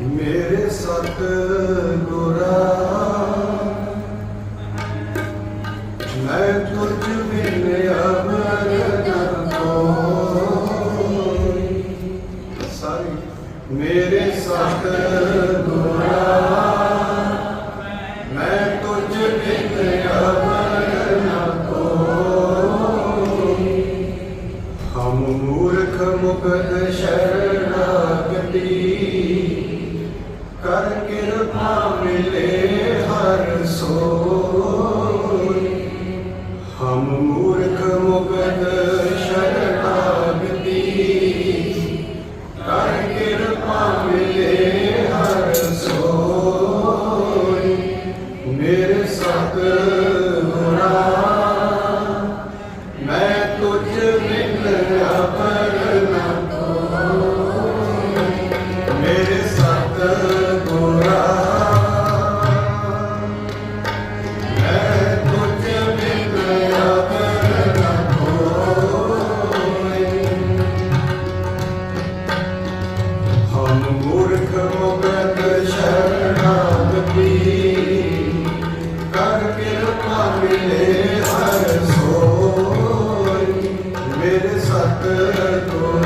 ਮੇਰੇ ਮੈਂ ਤੁਝ ਬਿਨ ਅਮਰ ਨਾ ਕੋਈ। ਸਾਰੀ ਮੇਰੇ ਸਤ ਗੁਰਾ مورخ مقد Amen.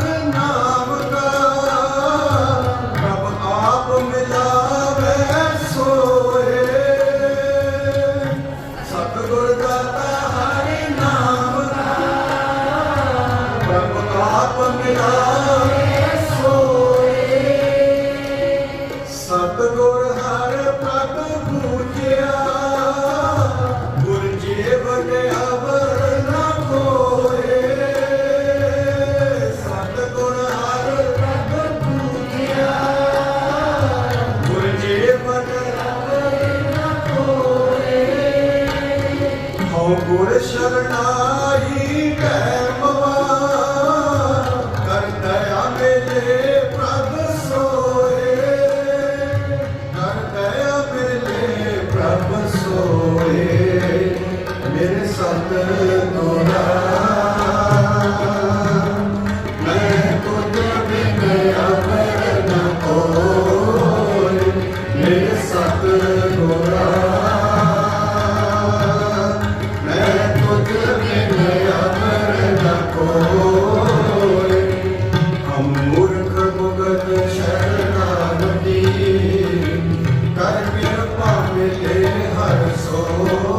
ਗੁਰ ਸ਼ਰਨਾਈ ਕਹਿ Oh.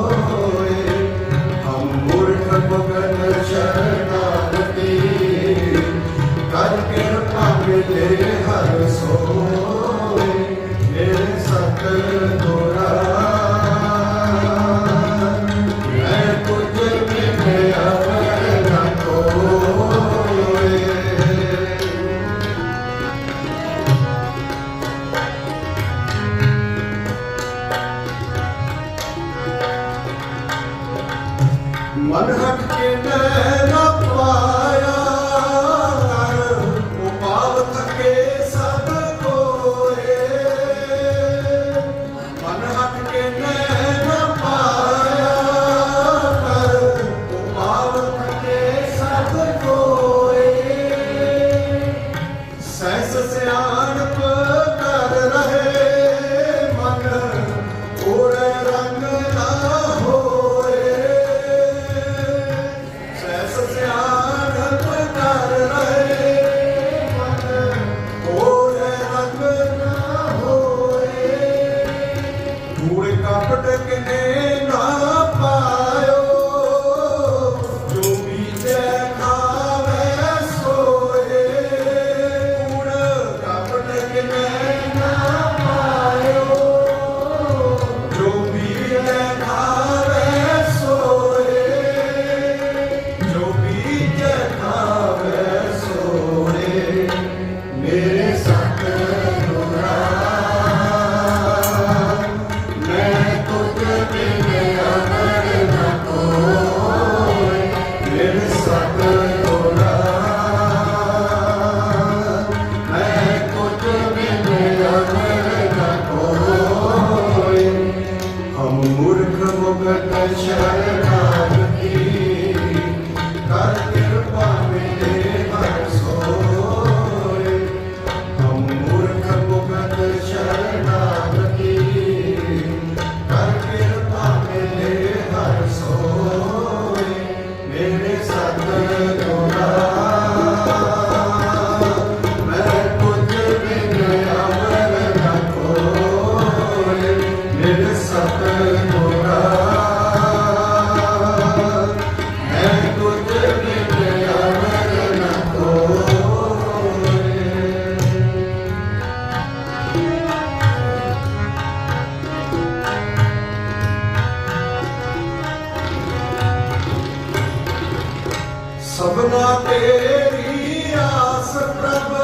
ਸਭਨਾ ਤੇਰੀ ਆਸ ਪ੍ਰਭ